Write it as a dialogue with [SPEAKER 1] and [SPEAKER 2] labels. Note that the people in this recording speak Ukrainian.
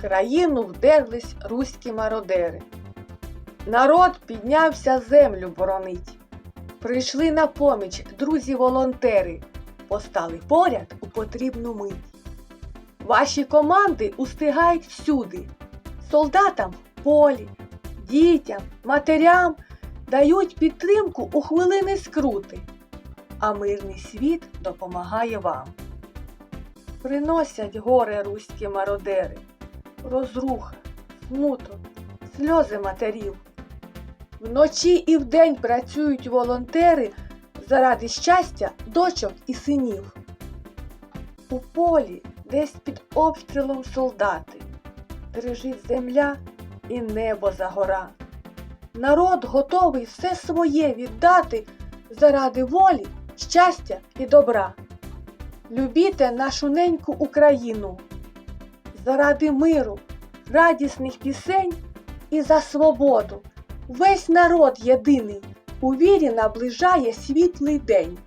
[SPEAKER 1] країну вдерлись руські мародери. Народ піднявся землю боронить. Прийшли на поміч друзі-волонтери, постали поряд у потрібну мить. Ваші команди устигають всюди. Солдатам в полі, дітям, матерям дають підтримку у хвилини скрути, а мирний світ допомагає вам. Приносять горе руські мародери, розруха, смуток, сльози матерів. Вночі і вдень працюють волонтери заради щастя дочок і синів. У полі, десь під обстрілом солдати, дрижить земля і небо за гора. Народ готовий все своє віддати заради волі, щастя і добра. Любіте нашу неньку Україну, заради миру, радісних пісень і за свободу. Весь народ єдиний у вірі наближає світлий день.